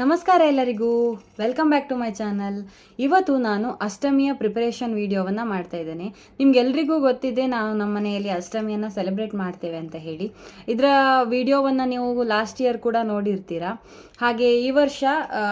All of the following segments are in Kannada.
ನಮಸ್ಕಾರ ಎಲ್ಲರಿಗೂ. Welcome back to my channel ಇವತ್ತು ನಾನು ಅಷ್ಟಮಿಯ ಪ್ರಿಪರೇಷನ್ ವೀಡಿಯೋವನ್ನು ಮಾಡ್ತಾ ಇದ್ದೇನೆ. ನಿಮ್ಗೆಲ್ರಿಗೂ ಗೊತ್ತಿದೆ, ನಾವು ನಮ್ಮ ಮನೆಯಲ್ಲಿ ಅಷ್ಟಮಿಯನ್ನು ಸೆಲೆಬ್ರೇಟ್ ಮಾಡ್ತೇವೆ ಅಂತ ಹೇಳಿ. ಇದರ ವಿಡಿಯೋವನ್ನು ನೀವು ಲಾಸ್ಟ್ ಇಯರ್ ಕೂಡ ನೋಡಿರ್ತೀರಾ. ಹಾಗೆ ಈ ವರ್ಷ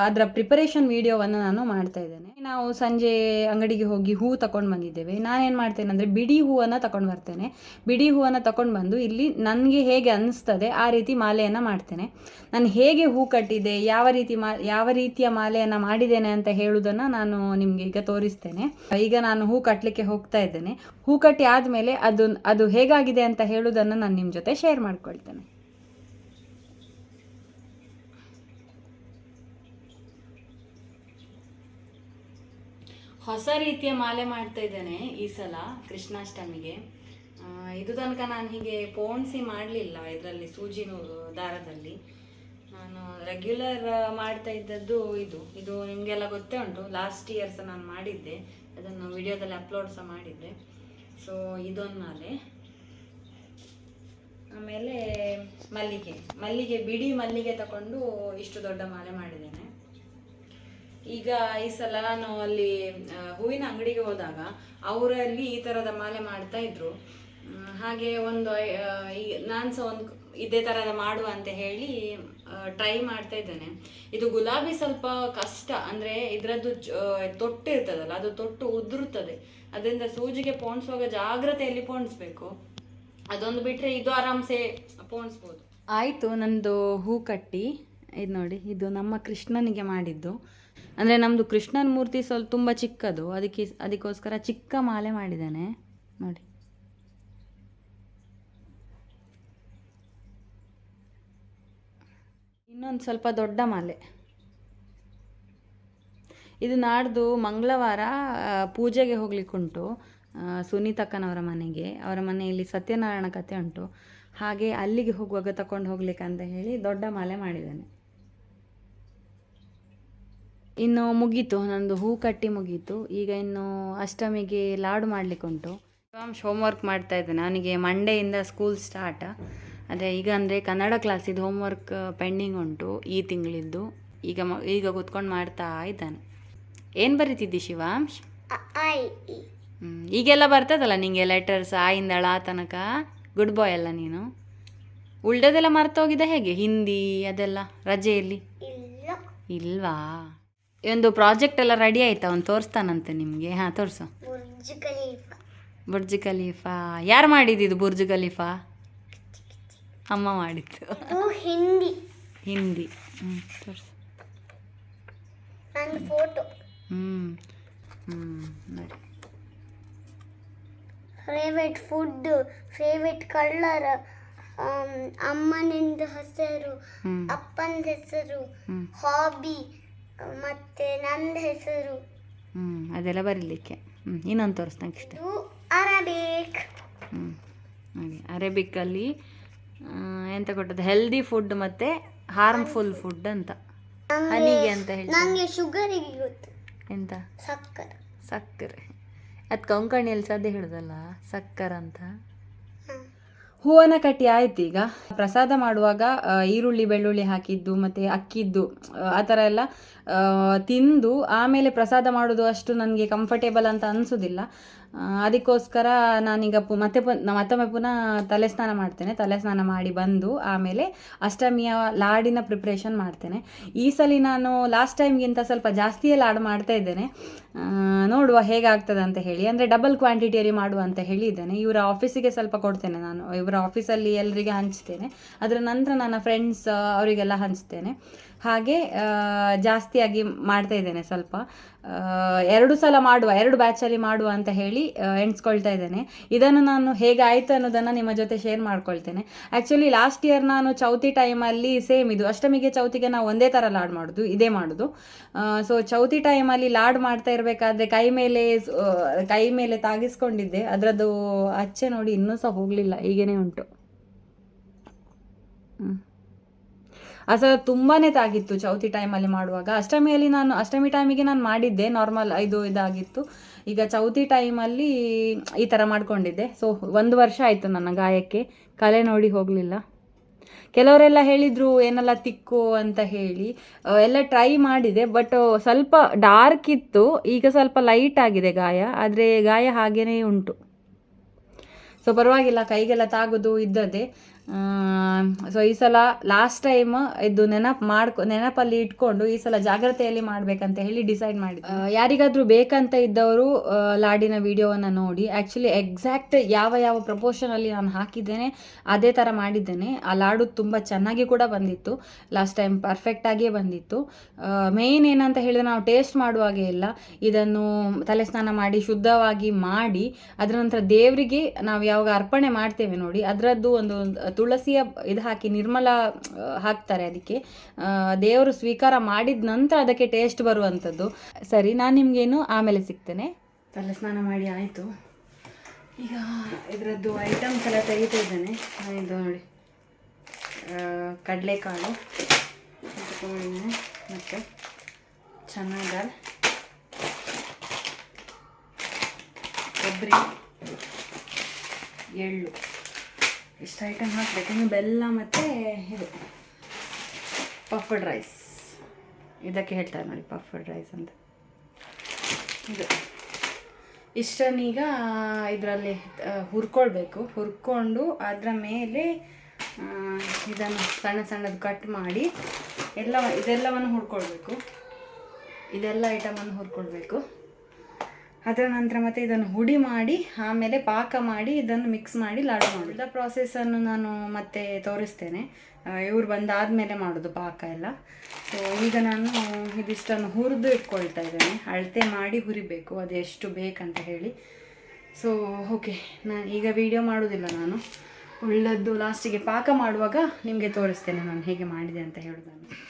ಅದರ ಪ್ರಿಪರೇಷನ್ ವೀಡಿಯೋವನ್ನು ನಾನು ಮಾಡ್ತಾ ಇದ್ದೇನೆ. ನಾವು ಸಂಜೆ ಅಂಗಡಿಗೆ ಹೋಗಿ ಹೂ ತಗೊಂಡು ಬಂದಿದ್ದೇವೆ. ನಾನೇನು ಮಾಡ್ತೇನೆ ಅಂದರೆ ಬಿಡಿ ಹೂವನ್ನು ತಗೊಂಡು ಬರ್ತೇನೆ. ಬಿಡಿ ಹೂವನ್ನು ತಗೊಂಡು ಬಂದು ಇಲ್ಲಿ ನನಗೆ ಹೇಗೆ ಅನ್ನಿಸ್ತದೆ ಆ ರೀತಿ ಮಾಲೆಯನ್ನು ಮಾಡ್ತೇನೆ. ನಾನು ಹೇಗೆ ಹೂ ಕಟ್ಟಿದೆ, ಯಾವ ರೀತಿ ಮಾ, ಯಾವ ರೀತಿಯ ಮಾಲೆಯನ್ನು ಮಾಡಿದ್ದೇನೆ ಅಂತ ಹೇಳುವುದನ್ನು ನಾನು ನಿಮಗೆ ಈಗ ತೋರಿಸ್ತೇನೆ. ಈಗ ನಾನು ಹೂ ಕಟ್ಟಲಿಕ್ಕೆ ಹೋಗ್ತಾ ಇದ್ದೇನೆ. ಹೂ ಕಟ್ಟಿ ಆದಮೇಲೆ ಅದು ಅದು ಹೇಗಾಗಿದೆ ಅಂತ ಹೇಳುವುದನ್ನು ನಾನು ನಿಮ್ಮ ಜೊತೆ ಶೇರ್ ಮಾಡ್ಕೊಳ್ತೇನೆ. ಹೊಸ ರೀತಿಯ ಮಾಲೆ ಮಾಡ್ತಾ ಇದ್ದೇನೆ ಈ ಸಲ ಕೃಷ್ಣಾಷ್ಟಮಿಗೆ. ಇದು ತನಕ ನಾನು ಹೀಗೆ ಪೋಣಿಸಿ ಮಾಡಲಿಲ್ಲ ಇದರಲ್ಲಿ ಸೂಜಿನೂರು ದಾರದಲ್ಲಿ. ನಾನು ರೆಗ್ಯುಲರ್ ಮಾಡ್ತಾ ಇದ್ದದ್ದು ಇದು. ಇದು ನಿಮಗೆಲ್ಲ ಗೊತ್ತೇ ಉಂಟು. ಲಾಸ್ಟ್ ಇಯರ್ ಸಹ ನಾನು ಮಾಡಿದ್ದೆ. ಅದನ್ನು ವಿಡಿಯೋದಲ್ಲಿ ಅಪ್ಲೋಡ್ ಸಹ ಮಾಡಿದ್ದೆ. ಸೊ ಇದೊಂದು ಮಾಲೆ ಆಮೇಲೆ ಮಲ್ಲಿಗೆ. ಮಲ್ಲಿಗೆ, ಬಿಡಿ ಮಲ್ಲಿಗೆ ತಗೊಂಡು ಇಷ್ಟು ದೊಡ್ಡ ಮಾಲೆ ಮಾಡಿದ್ದೇನೆ. ಈಗ ಈ ಸಲ ನಾನು ಅಲ್ಲಿ ಹೂವಿನ ಅಂಗಡಿಗೆ ಹೋದಾಗ ಅವರಲ್ಲಿ ಈ ಥರದ ಮಾಲೆ ಮಾಡ್ತಾ ಇದ್ರು. ಹಾಗೆ ಒಂದು ನಾನು ಸಹ ಒಂದು ಇದೇ ಥರದ ಮಾಡುವ ಅಂತ ಹೇಳಿ ಟ್ರೈ ಮಾಡ್ತಾ ಇದ್ದೇನೆ. ಇದು ಗುಲಾಬಿ ಸ್ವಲ್ಪ ಕಷ್ಟ, ಅಂದರೆ ಇದರದ್ದು ತೊಟ್ಟು ಇರ್ತದಲ್ಲ, ಅದು ತೊಟ್ಟು ಉದುರುತ್ತದೆ. ಅದರಿಂದ ಸೂಜಿಗೆ ಪೋಣಿಸುವಾಗ ಜಾಗ್ರತೆಯಲ್ಲಿ ಪೋಣಿಸ್ಬೇಕು. ಅದೊಂದು ಬಿಟ್ಟರೆ ಇದು ಆರಾಮ್ಸೆ ಪೋಣಿಸ್ಬೋದು. ಆಯಿತು, ನಂದು ಹೂ ಕಟ್ಟಿ. ಇದು ನೋಡಿ, ಇದು ನಮ್ಮ ಕೃಷ್ಣನಿಗೆ ಮಾಡಿದ್ದು. ಅಂದರೆ ನಮ್ಮದು ಕೃಷ್ಣನ ಮೂರ್ತಿ ಸ್ವಲ್ಪ ತುಂಬ ಚಿಕ್ಕದು, ಅದಕ್ಕೆ, ಅದಕ್ಕೋಸ್ಕರ ಚಿಕ್ಕ ಮಾಲೆ ಮಾಡಿದ್ದಾನೆ. ನೋಡಿ. ಇನ್ನೊಂದು ಸ್ವಲ್ಪ ದೊಡ್ಡ ಮಾಲೆ. ಇದು ನಾಡ್ದು ಮಂಗಳವಾರ ಪೂಜೆಗೆ ಹೋಗ್ಲಿಕ್ಕುಂಟು ಸುನೀತಕ್ಕನವರ ಮನೆಗೆ. ಅವರ ಮನೆಯಲ್ಲಿ ಸತ್ಯನಾರಾಯಣ ಕಥೆ ಉಂಟು. ಹಾಗೆ ಅಲ್ಲಿಗೆ ಹೋಗುವಾಗ ತಕೊಂಡು ಹೋಗ್ಲಿಕ್ಕೆ ಅಂತ ಹೇಳಿ ದೊಡ್ಡ ಮಾಲೆ ಮಾಡಿದ್ದೇನೆ. ಇನ್ನು ಮುಗೀತು, ನಂದು ಹೂ ಕಟ್ಟಿ ಮುಗೀತು. ಈಗ ಇನ್ನು ಅಷ್ಟಮಿಗೆ ಲಾಡು ಮಾಡಲಿಕ್ಕುಂಟು ಶಿವಾಂಶ್ ಹೋಮ್ವರ್ಕ್ ಮಾಡ್ತಾ ಇದ್ದೇನೆ ಅವನಿಗೆ ಮಂಡೆಯಿಂದ ಸ್ಕೂಲ್ ಸ್ಟಾರ್ಟ್ ಅದೇ ಈಗ ಅಂದರೆ ಕನ್ನಡ ಕ್ಲಾಸಿದ್ದು ಹೋಮ್ವರ್ಕ್ ಪೆಂಡಿಂಗ್ ಉಂಟು ಈ ತಿಂಗಳಿದ್ದು. ಈಗ ಮ ಈಗ ಕೂತ್ಕೊಂಡು ಮಾಡ್ತಾ ಇದ್ದಾನೆ. ಏನು ಬರೀತಿದ್ದಿ ಶಿವಾಂಶ್. ಈಗೆಲ್ಲ ಬರ್ತದಲ್ಲ ನಿಂಗೆ ಲೆಟರ್ಸ್ ಆಯಿಂದ ಳ ತನಕ? ಗುಡ್ ಬಾಯ್ ಅಲ್ಲ ನೀನು. ಉಳ್ದದೆಲ್ಲ ಮರ್ತೋಗಿದೆ ಹೇಗೆ? ಹಿಂದಿ ಅದೆಲ್ಲ ರಜೆಯಲ್ಲಿ? ಇಲ್ವಾ? ಒಂದು ಪ್ರಾಜೆಕ್ಟ್ ಎಲ್ಲ ರೆಡಿ ಆಯ್ತಾ? ಅವ್ನು ತೋರಿಸ್ತಾನಂತೆ ನಿಮಗೆ. ಹಾಂ ತೋರಿಸು. Burj Khalifa. Burj Khalifa. ಯಾರು ಮಾಡಿದ್ದು ಬುರ್ಜ್ ಖಲೀಫಾ? ಅಮ್ಮ ಮಾಡಿತ್ತು ಹಿಂದಿ. ಹಿಂದಿ. ಹ್ಞೂ ತೋರಿಸು. ನನ್ನ ಫೋಟೋ. ಹ್ಞೂ ಹ್ಞೂ ನೋಡಿ. ಫೇವ್ರೆಟ್ ಫುಡ್ ಫೇವ್ರೆಟ್ ಕಲರ್ ಅಮ್ಮನಿಂದ ಹೆಸರು ಅಪ್ಪನ ಹೆಸರು ಹಾಬಿ ಮತ್ತೆ ನನ್ನ ಹೆಸರು. ಹ್ಞೂ ಅದೆಲ್ಲ ಬರೀಲಿಕ್ಕೆ. ಹ್ಞೂ ಇನ್ನೊಂದು ತೋರಿಸ್ ನೆಕ್ಸ್ಟ್ ಇದು ಅರಬಿಕ್. ಹ್ಞೂ ಹಾಗೆ. ಅರೇಬಿಕ್ಕಲ್ಲಿ ಆ, ಎಂತ ಕೊಟ್ಟದ್ದು? ಹೆಲ್ದಿ ಫುಡ್ ಮತ್ತೆ ಹಾರ್ಮ್ಫುಲ್ ಫುಡ್ ಅಂತ. ಹನಿಗೆ ಅಂತ ಹೇಳಿ ನನಗೆ ಶುಗರಿಗೆ ಗೊತ್ತು ಎಂತ? ಸಕ್ಕರೆ. ಸಕ್ಕರೆ. ಅದು ಕೊಂಕಣಿಯಲ್ಲಿ ಸದ್ಯ ಹೇಳುದಲ್ಲ ಸಕ್ಕರೆ ಅಂತ? ಹೂವನ ಹೂವನ್ನ ಕಟ್ಟಿ ಆಯ್ತು ಈಗ. ಪ್ರಸಾದ ಮಾಡುವಾಗ ಈರುಳ್ಳಿ ಬೆಳ್ಳುಳ್ಳಿ ಹಾಕಿದ್ದು ಮತ್ತೆ ಅಕ್ಕಿದ್ದು ಆ, ತರ ಥರ ಎಲ್ಲ ಆ, ತಿಂದು ಆಮೇಲೆ ಪ್ರಸಾದ ಮಾಡೋದು ಅಷ್ಟು ನನಗೆ ಕಂಫರ್ಟೇಬಲ್ ಅಂತ ಅನಿಸೋದಿಲ್ಲ. ಅದಕ್ಕೋಸ್ಕರ ನಾನೀಗ ಪು, ಮತ್ತೆ ಪು ಮತ್ತೊಮ್ಮೆ ಪುನಃ ತಲೆ ಸ್ನಾನ ಮಾಡ್ತೇನೆ. ತಲೆ ಸ್ನಾನ ಮಾಡಿ ಬಂದು ಆಮೇಲೆ ಅಷ್ಟಮಿಯ ಲಾಡಿನ ಪ್ರಿಪ್ರೇಷನ್ ಮಾಡ್ತೇನೆ. ಈ ಸಲ ನಾನು ಲಾಸ್ಟ್ ಟೈಮ್ಗಿಂತ ಸ್ವಲ್ಪ ಜಾಸ್ತಿಯೇ ಲಾಡ್ ಮಾಡ್ತಾ ಇದ್ದೇನೆ. ನೋಡುವ ಹೇಗಾಗ್ತದೆ ಅಂತ ಹೇಳಿ. ಅಂದರೆ ಡಬಲ್ ಕ್ವಾಂಟಿಟಿಯಲ್ಲಿ ಮಾಡುವ ಅಂತ ಹೇಳಿದ್ದೇನೆ. ಇವರ ಆಫೀಸಿಗೆ ಸ್ವಲ್ಪ ಕೊಡ್ತೇನೆ ನಾನು. ಇವರ ಆಫೀಸಲ್ಲಿ ಎಲ್ಲರಿಗೆ ಹಂಚ್ತೇನೆ. ಅದರ ನಂತರ ನನ್ನ ಫ್ರೆಂಡ್ಸ್ ಅವರಿಗೆಲ್ಲ ಹಂಚ್ತೇನೆ. ಹಾಗೆ ಜಾಸ್ತಿಯಾಗಿ ಮಾಡ್ತಾ ಇದ್ದೇನೆ ಸ್ವಲ್ಪ. ಎರಡು ಸಲ ಮಾಡುವ, ಎರಡು ಬ್ಯಾಚಲ್ಲಿ ಮಾಡುವ ಅಂತ ಹೇಳಿ ಎಣಿಸ್ಕೊಳ್ತಾ ಇದ್ದೇನೆ. ಇದನ್ನು ನಾನು ಹೇಗೆ ಆಯಿತು ಅನ್ನೋದನ್ನು ನಿಮ್ಮ ಜೊತೆ ಶೇರ್ ಮಾಡ್ಕೊಳ್ತೇನೆ. ಆ್ಯಕ್ಚುಲಿ ಲಾಸ್ಟ್ ಇಯರ್ ನಾನು ಚೌತಿ ಟೈಮಲ್ಲಿ ಸೇಮ್ ಇದು. ಅಷ್ಟಮಿಗೆ ಚೌತಿಗೆ ನಾವು ಒಂದೇ ಥರ ಲಾಡ್ ಮಾಡೋದು, ಇದೇ ಮಾಡೋದು. ಸೊ ಚೌತಿ ಟೈಮಲ್ಲಿ ಲಾಡ್ ಮಾಡ್ತಾ ಇರಬೇಕಾದ್ರೆ ಕೈ ಮೇಲೆ ಕೈ ಮೇಲೆ ತಾಗಿಸ್ಕೊಂಡಿದ್ದೆ. ಅದರದ್ದು ಅಚ್ಚೆ ನೋಡಿ ಇನ್ನೂ ಸಹ ಹೋಗಲಿಲ್ಲ, ಈಗೇನೇ ಉಂಟು. ಹ್ಞೂ ಅದು ತುಂಬಾ ತಾಗಿತ್ತು ಚೌತಿ ಟೈಮಲ್ಲಿ ಮಾಡುವಾಗ. ಅಷ್ಟಮಿಯಲ್ಲಿ ನಾನು, ಅಷ್ಟಮಿ ಟೈಮಿಗೆ ನಾನು ಮಾಡಿದ್ದೆ ನಾರ್ಮಲ್ ಇದು ಇದಾಗಿತ್ತು. ಈಗ ಚೌತಿ ಟೈಮಲ್ಲಿ ಈ ಥರ ಮಾಡ್ಕೊಂಡಿದ್ದೆ. ಸೊ ಒಂದು ವರ್ಷ ಆಯಿತು ನನ್ನ ಗಾಯಕ್ಕೆ. ಕಲೆ ನೋಡಿ ಹೋಗಲಿಲ್ಲ. ಕೆಲವರೆಲ್ಲ ಹೇಳಿದರು, ಏನೆಲ್ಲ ತಿಕ್ಕು ಅಂತ ಹೇಳಿ. ಎಲ್ಲ ಟ್ರೈ ಮಾಡಿದೆ ಬಟ್ ಸ್ವಲ್ಪ ಡಾರ್ಕ್ ಇತ್ತು. ಈಗ ಸ್ವಲ್ಪ ಲೈಟ್ ಆಗಿದೆ ಗಾಯ. ಆದರೆ ಗಾಯ ಹಾಗೇನೇ ಉಂಟು. ಸೊ ಪರವಾಗಿಲ್ಲ, ಕೈಗೆಲ್ಲ ತಾಗೋದು ಇದ್ದದೆ ಸೊ ಈ ಸಲ ಲಾಸ್ಟ್ ಟೈಮ್ ಇದು ನೆನಪು ಮಾಡ್ಕೊ, ನೆನಪಲ್ಲಿ ಇಟ್ಕೊಂಡು ಈ ಸಲ ಜಾಗ್ರತೆಯಲ್ಲಿ ಮಾಡ್ಬೇಕಂತ ಹೇಳಿ ಡಿಸೈಡ್ ಮಾಡಿ ಯಾರಿಗಾದ್ರೂ ಬೇಕಂತ ಇದ್ದವರು ಲಾಡಿನ ವಿಡಿಯೋವನ್ನು ನೋಡಿ. ಆ್ಯಕ್ಚುಲಿ ಎಕ್ಸಾಕ್ಟ್ ಯಾವ ಯಾವ ಪ್ರಪೋರ್ಷನಲ್ಲಿ ನಾನು ಹಾಕಿದ್ದೇನೆ, ಅದೇ ಥರ ಮಾಡಿದ್ದೇನೆ. ಆ ಲಾಡು ತುಂಬ ಚೆನ್ನಾಗಿ ಕೂಡ ಬಂದಿತ್ತು. ಲಾಸ್ಟ್ ಟೈಮ್ ಪರ್ಫೆಕ್ಟಾಗಿಯೇ ಬಂದಿತ್ತು. ಮೇಯ್ನ್ ಏನಂತ ಹೇಳಿದ್ರೆ ನಾವು ಟೇಸ್ಟ್ ಮಾಡುವಾಗೆ ಇಲ್ಲ. ಇದನ್ನು ತಲೆ ಸ್ನಾನ ಮಾಡಿ, ಶುದ್ಧವಾಗಿ ಮಾಡಿ, ಅದರ ನಂತರ ದೇವರಿಗೆ ನಾವು ಯಾವಾಗ ಅರ್ಪಣೆ ಮಾಡ್ತೇವೆ ನೋಡಿ, ಅದರದ್ದು ಒಂದು ತುಳಸಿಯ ಇದು ಹಾಕಿ, ನಿರ್ಮಲ ಹಾಕ್ತಾರೆ ಅದಕ್ಕೆ. ದೇವರು ಸ್ವೀಕಾರ ಮಾಡಿದ ನಂತರ ಅದಕ್ಕೆ ಟೇಸ್ಟ್ ಬರುವಂಥದ್ದು. ಸರಿ, ನಾನು ನಿಮಗೇನು ಆಮೇಲೆ ಸಿಗ್ತೇನೆ. ತಲೆ ಸ್ನಾನ ಮಾಡಿ ಆಯಿತು. ಈಗ ಇದರದ್ದು ಐಟಮ್ಸ್ ಎಲ್ಲ ತೆಗಿತಾ ಇದ್ದೇನೆ. ಇದು ನೋಡಿ ಕಡಲೆಕಾಳು ಮತ್ತು ಚೆನ್ನಾಗ ಕೊಬ್ಬರಿ, ಎಳ್ಳು. ಇಷ್ಟು ಐಟಮ್ ಹಾಕಬೇಕು. ಬೆಲ್ಲ ಮತ್ತು ಇದು ಪಫ್ಡ್ ರೈಸ್ ಇದಕ್ಕೆ ಹೇಳ್ತಾರೆ ನೋಡಿ ಪಫ್ಡ್ ರೈಸ್ ಅಂತ. ಇದು. ಇಷ್ಟನ್ನೀಗ ಇದರಲ್ಲಿ ಹುರ್ಕೊಳ್ಬೇಕು. ಹುರ್ಕೊಂಡು ಅದರ ಮೇಲೆ ಇದನ್ನು ಸಣ್ಣ ಸಣ್ಣದು ಕಟ್ ಮಾಡಿ ಎಲ್ಲ, ಇದೆಲ್ಲವನ್ನು ಹುರ್ಕೊಳ್ಬೇಕು. ಇದೆಲ್ಲ ಐಟಮನ್ನು ಹುರ್ಕೊಳ್ಬೇಕು. ಅದರ ನಂತರ ಮತ್ತೆ ಇದನ್ನು ಹುಡಿ ಮಾಡಿ, ಆಮೇಲೆ ಪಾಕ ಮಾಡಿ ಇದನ್ನು ಮಿಕ್ಸ್ ಮಾಡಿ ಲಾಡು ಮಾಡೋದು. ಪ್ರಾಸೆಸನ್ನು ನಾನು ಮತ್ತೆ ತೋರಿಸ್ತೇನೆ. ಇವ್ರು ಬಂದಾದಮೇಲೆ ಮಾಡೋದು ಪಾಕ ಎಲ್ಲ. ಸೊ ಈಗ ನಾನು ಇದಿಷ್ಟನ್ನು ಹುರಿದು ಇಟ್ಕೊಳ್ತಾ ಇದ್ದೇನೆ. ಅಳತೆ ಮಾಡಿ ಹುರಿಬೇಕು. ಅದು ಎಷ್ಟು ಬೇಕಂತ ಹೇಳಿ. ಸೊ ಓಕೆ ನಾನು ಈಗ ವಿಡಿಯೋ ಮಾಡೋದಿಲ್ಲ ನಾನು. ಉಳ್ಳದ್ದು ಲಾಸ್ಟಿಗೆ ಪಾಕ ಮಾಡುವಾಗ ನಿಮಗೆ ತೋರಿಸ್ತೇನೆ ನಾನು ಹೇಗೆ ಮಾಡಿದೆ ಅಂತ ಹೇಳೋದನ್ನು.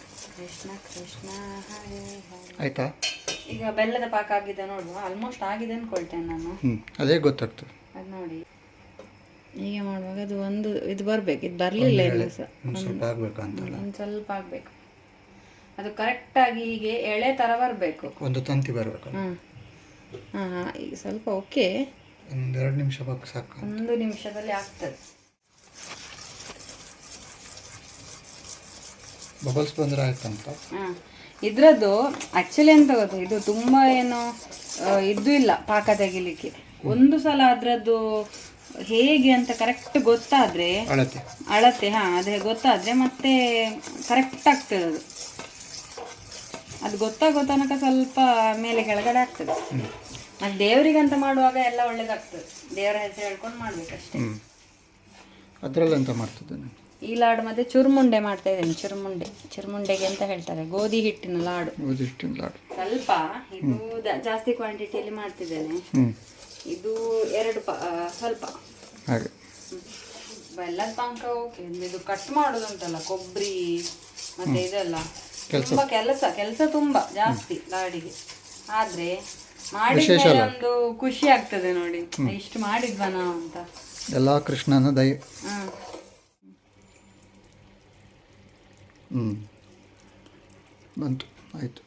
ಕೃಷ್ಣ ಕೃಷ್ಣ ಕೃಷ್ಣ ಕೃಷ್ಣ ಹರೇ ಹರೇ. ಆಯ್ತಾ? ಈಗ ಬೆಲ್ಲದ ಪಾಕ ಆಗಿದೆ ನೋಡುವ. ಆಲ್ಮೋಸ್ಟ್ ಆಗಿದೆ ಅನ್ಕೊಳ್ತೇನೆ ನಾನು. ಹ್ಞೂ ಅದೇ ಗೊತ್ತಾಗ್ತದೆ ಅದು ನೋಡಿ. ಹೀಗೆ ಮಾಡುವಾಗ ಅದು ಒಂದು ಇದು ಬರಬೇಕು. ಇದು ಬರಲಿಲ್ಲ ಇಲ್ಲ ಸ್ವಲ್ಪ ಆಗ್ಬೇಕಂತಲ್ಲ ಒಂದು ಸ್ವಲ್ಪ ಆಗಬೇಕು. ಅದು ಕರೆಕ್ಟಾಗಿ ಹೀಗೆ ಎಳೆ ಥರ ಬರಬೇಕು. ಒಂದು ತಂತಿ ಬರಬೇಕು ಹಾಂ ಹಾಂ ಹಾಂ ಈಗ ಸ್ವಲ್ಪ ಓಕೆ ಒಂದು ಎರಡು ನಿಮಿಷ ಸಾಕು ಒಂದು ನಿಮಿಷದಲ್ಲಿ ಆಗ್ತದೆ. ಬಬಲ್ಸ್ ಬಂದ್ರೆ ಆಯ್ತಂತ? ಇದರದ್ದು ಆ್ಯಕ್ಚುಲಿ ಎಂತ ಗೊತ್ತಾ ಇದು ತುಂಬ ಏನು ಇದು ಇಲ್ಲ ಪಾಕ ತೆಗಿಲಿಕ್ಕೆ. ಒಂದು ಸಲ ಅದರದ್ದು ಹೇಗೆ ಅಂತ ಕರೆಕ್ಟ್ ಗೊತ್ತಾದರೆ ಅಳತೆ. ಅಳತೆ ಹಾ ಅದೇ ಗೊತ್ತಾದರೆ ಮತ್ತೆ ಕರೆಕ್ಟ್ ಆಗ್ತದೆ ಅದು. ಅದು ಗೊತ್ತಾಗೋ ತನಕ ಸ್ವಲ್ಪ ಮೇಲೆ ಕೆಳಗಡೆ ಆಗ್ತದೆ. ಮತ್ತೆ ದೇವರಿಗಂತ ಮಾಡುವಾಗ ಎಲ್ಲ ಒಳ್ಳೇದಾಗ್ತದೆ. ದೇವರ ಹೆಸರು ಹೇಳ್ಕೊಂಡು ಮಾಡ್ಬೇಕಷ್ಟೇ. ಎಂತ ಮಾಡ್ತದೆ ಈ ಲಾಡು ಮತ್ತೆ ಚುರುಮುಂಡೆ ಮಾಡ್ತಾ ಇದ್ದೇನೆ ಚುರುಮುಂಡೆ. ಚುರುಮುಂಡೆಗೆ ಅಂತ ಹೇಳ್ತಾರೆ ಗೋಧಿ ಹಿಟ್ಟಿನ ಲಾಡು. ಹಿಟ್ಟಿನ ಲಾಡು. ಸ್ವಲ್ಪ ಇದು ಜಾಸ್ತಿ ಕ್ವಾಂಟಿಟಿಯಲ್ಲಿ ಮಾಡ್ತಿದ್ದೇನೆ. ಇದು ಎರಡು ಸ್ವಲ್ಪ. ಹಾಗೆ. ಬೆಲ್ಲದ ಪಾಕ ಓಕೆ ಇದು ಕಟ್ ಮಾಡೋದುಂಟಲ್ಲ ಕೊಬ್ಬರಿ ಮತ್ತೆ ಇದೆಲ್ಲ. ತುಂಬಾ ಕೆಲಸ ಕೆಲಸ ತುಂಬಾ ಜಾಸ್ತಿ ಲಾಡಿಗೆ. ಆದ್ರೆ ಮಾಡಿದ ಒಂದು ಖುಷಿ ಆಗ್ತದೆ ನೋಡಿ. ಇಷ್ಟು ಮಾಡಿದ್ವಾ ನಾವು ಅಂತ. ಎಲ್ಲ ಕೃಷ್ಣನ ದಯ. ಹ್ಞೂ ಬಂತು ಆಯಿತು.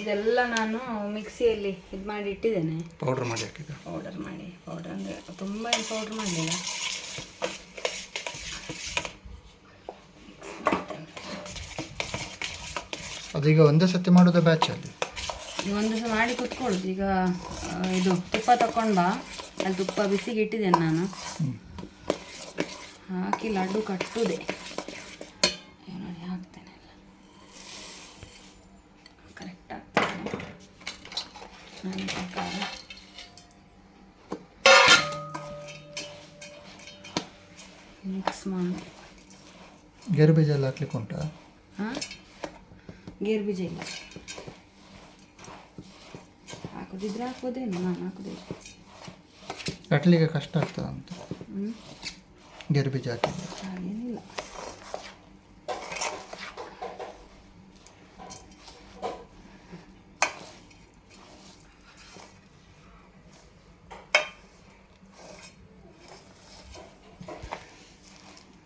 ಇದೆಲ್ಲ ನಾನು ಮಿಕ್ಸಿಯಲ್ಲಿ ಇದು ಮಾಡಿ ಇಟ್ಟಿದ್ದೇನೆ. ಪೌಡ್ರ್ ಮಾಡಿ ಹಾಕಿದ ಪೌಡರ್ ಮಾಡಿ ಪೌಡರ್ ಅಂದರೆ ತುಂಬ ಪೌಡ್ರ್ ಮಾಡಲಿಲ್ಲ. ಅದೀಗ ಒಂದೇ ಸತಿ ಮಾಡೋದ ಬ್ಯಾಚ್ ಅಲ್ಲಿ? ಒಂದು ಸಹ ಮಾಡಿ ಕುತ್ಕೊಳ್ಳೋದು. ಈಗ ಆ, ಇದು ತುಪ್ಪ ತಕೊಂಡು ಬಾ. ಅಲ್ಲಿ ತುಪ್ಪ ಬಿಸಿಗೆ ಇಟ್ಟಿದ್ದೇನೆ ನಾನು. ಹಾಕಿ ಲಡ್ಡು ಕಟ್ಟುದೆ ಈಗ ನೋಡಿ ಹಾಕ್ತೇನೆ ಎಲ್ಲ ಕರೆಕ್ಟ್ ಆಗ್ತದೆ ನನ್ನ ಪ್ರಕಾರ ಮಿಕ್ಸ್ ಮಾಡಿ ಗೇರು ಬೀಜ ಎಲ್ಲ ಹಾಕ್ಲಿಕ್ಕೆ ಉಂಟಾ? ಹಾಂ? ಗೇರು ಬೀಜ ಇಲ್ಲ. ಹಾಕೋದಿದ್ರೆ ಹಾಕೋದೇನು ನಾನು ಹಾಕೋದೇ ಕಟ್ಟಲಿಕ್ಕೆ ಕಷ್ಟ ಆಗ್ತದಂತ. ಗೇರು ಬೀಜ ಹಾಕಿದ್ದೆ ಹಾಗೇನಿಲ್ಲ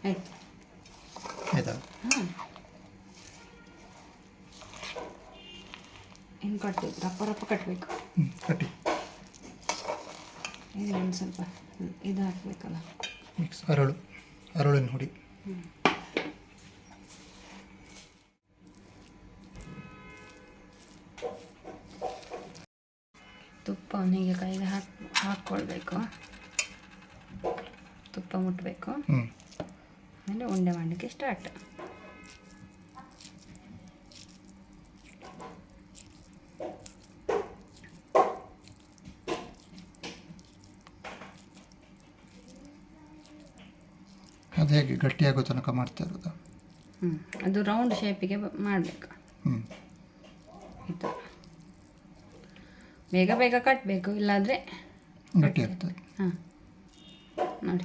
ಆಯ್ತು ಆಯ್ತಾ ಹಾಂ ಇನ್ನು ಕಟ್ಟಬೇಕು ರಪ್ಪ ಕಟ್ಟಬೇಕು ಕಟ್ಟಿ. ಇದು ಒಂದು ಸ್ವಲ್ಪ ಇದು ಹಾಕಬೇಕಲ್ಲ. ಮಿಕ್ಸ್ ಅರಳು ಅರಳನ್ನು ಹುಡಿ ತುಪ್ಪವನ್ನು ಹೀಗೆ ಕೈಗೆ ಹಾಕಿ ಹಾಕ್ಕೊಳ್ಬೇಕು. ತುಪ್ಪ ಮುಟ್ಟಬೇಕು ಆಮೇಲೆ ಉಂಡೆ ಮಾಡಲಿಕ್ಕೆ ಸ್ಟಾರ್ಟ್ ಅದು ಹೇಗೆ ಗಟ್ಟಿಯಾಗೋ ತನಕ ಮಾಡ್ತಾ ಇರೋದು? ಹ್ಞೂ ಅದು ರೌಂಡ್ ಶೇಪಿಗೆ ಮಾಡಬೇಕು. ಹ್ಞೂ ಈ ಥರ ಬೇಗ ಬೇಗ ಕಟ್ಟಬೇಕು ಇಲ್ಲಾಂದರೆ ಗಟ್ಟಿ ಆಗ್ತದೆ. ಹಾಂ. ನೋಡಿ.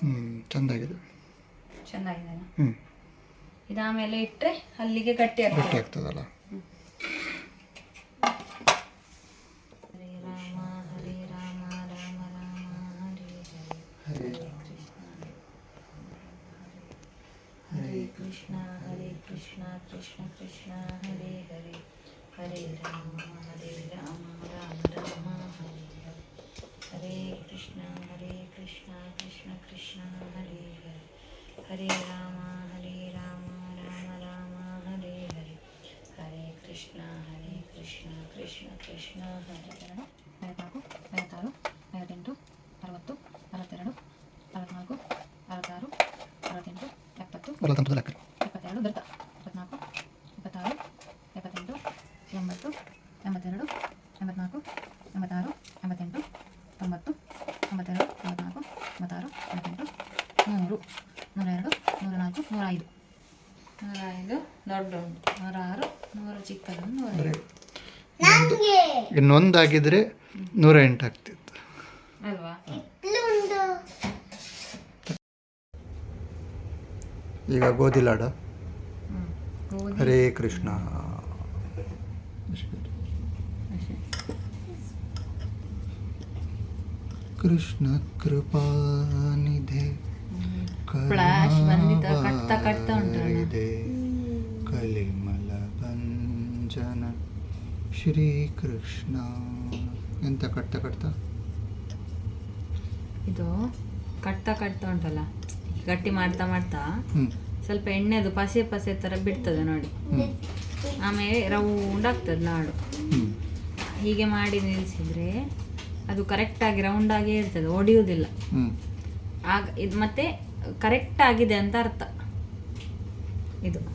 ಹ್ಞೂ ಚೆಂದಾಗಿದೆ. ಚೆನ್ನಾಗಿದೆ ಹ್ಞೂ ಇದಾಮೇಲೆ ಇಟ್ಟರೆ ಅಲ್ಲಿಗೆ ಗಟ್ಟಿ ಗಟ್ಟಿ ಆಗ್ತದೆ ಆಗ್ತದಲ್ಲ? ಕೃಷ್ಣ ಕೃಷ್ಣ ಹರೇ ಎರಡು ಐವತ್ನಾಲ್ಕು ಐವತ್ತಾರು ಐವತ್ತೆಂಟು ಅರವತ್ತು ಅರವತ್ತೆರಡು ಅರವತ್ನಾಲ್ಕು ಅರವತ್ತಾರು ಅರವತ್ತೆಂಟು ಎಪ್ಪತ್ತು ಬರಲ್ಲ ತಂಪದ ಲೆಕ್ಕ ಇಪ್ಪತ್ತೆರಡು ಬರ್ತ ಇಪ್ಪತ್ನಾಲ್ಕು ಇಪ್ಪತ್ತಾರು ಎಪ್ಪತ್ತೆಂಟು ಎಂಬತ್ತು ಎಂಬತ್ತೆರಡು ಇನ್ನೊಂದಾಗಿದ್ರೆ ನೂರ ಎಂಟು ಆಗ್ತಿತ್ತು. ಈಗ ಗೋಧಿ ಲಾಡ. ಹರೇ ಕೃಷ್ಣ. ಕೃಷ್ಣ ಕೃಪಾನಿಧೆ ಕಲಿಮಲ ಭಂಜನ ಶ್ರೀ ಕೃಷ್ಣ ಎಂತ ಕಟ್ತಾ ಕಟ್ತಾ? ಇದು ಕಟ್ತಾ ಕಟ್ತಾ ಉಂಟಲ್ಲ? ಗಟ್ಟಿ ಮಾಡ್ತಾ ಮಾಡ್ತಾ ಸ್ವಲ್ಪ ಎಣ್ಣೆದು ಪಸೆ ಪಸೆ ಥರ ಬಿಡ್ತದೆ ನೋಡಿ. ಹ್ಞೂ ಆಮೇಲೆ ರೌಂಡ್ ಆಗ್ತದೆ ನಾಡು. ಹೀಗೆ ಮಾಡಿ ನಿಲ್ಲಿಸಿದ್ರೆ ಅದು ಕರೆಕ್ಟಾಗಿ ರೌಂಡಾಗೇ ಇರ್ತದೆ ಒಡೆಯುವುದಿಲ್ಲ. ಹ್ಞೂ ಆಗ ಇದು ಮತ್ತೆ ಕರೆಕ್ಟ್ ಆಗಿದೆ ಅಂತ ಅರ್ಥ. ಇದು.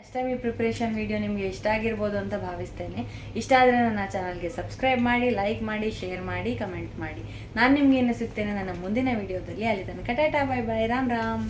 ಅಷ್ಟಮಿ ಪ್ರಿಪ್ರೇಷನ್ ವಿಡಿಯೋ ನಿಮಗೆ ಇಷ್ಟ ಆಗಿರ್ಬೋದು ಅಂತ ಭಾವಿಸ್ತೇನೆ. ಇಷ್ಟ ಆದರೆ ನನ್ನ ಚಾನಲ್ಗೆ ಸಬ್ಸ್ಕ್ರೈಬ್ ಮಾಡಿ ಲೈಕ್ ಮಾಡಿ ಶೇರ್ ಮಾಡಿ ಕಮೆಂಟ್ ಮಾಡಿ. ನಾನು ನಿಮ್ಗೆ ಏನು ಸಿಗ್ತೇನೆ ನನ್ನ ಮುಂದಿನ ವಿಡಿಯೋದಲ್ಲಿ ಅಲ್ಲಿ ತನಕ ಟಾಟಾ ಬಾಯ್ ಬಾಯ್ ರಾಮ್ ರಾಮ್.